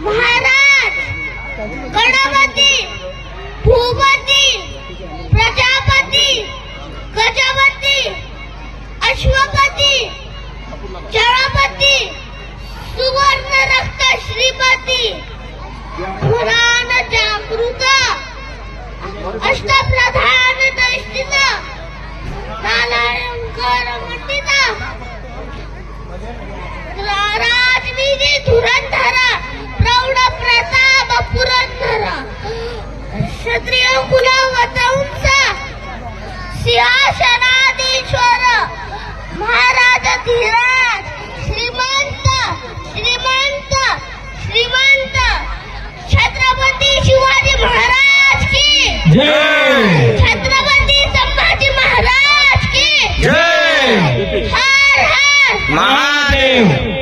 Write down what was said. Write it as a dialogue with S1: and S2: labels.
S1: महाराज गणपती भूपती प्रजापती गजपती अश्वपती जळपती सुवर्ण रक्त श्रीपती पुराण जागृत अष्टप क्षत्रिय कुल वंश सिंहासनाधीश्वर महाराज धीराज. श्रीमंत श्रीमंत श्रीमंत. छत्रपती शिवाजी महाराज की.
S2: जय.
S1: छत्रपती संभाजी महाराज की.
S2: जय.
S1: हर हर.
S2: महादेव.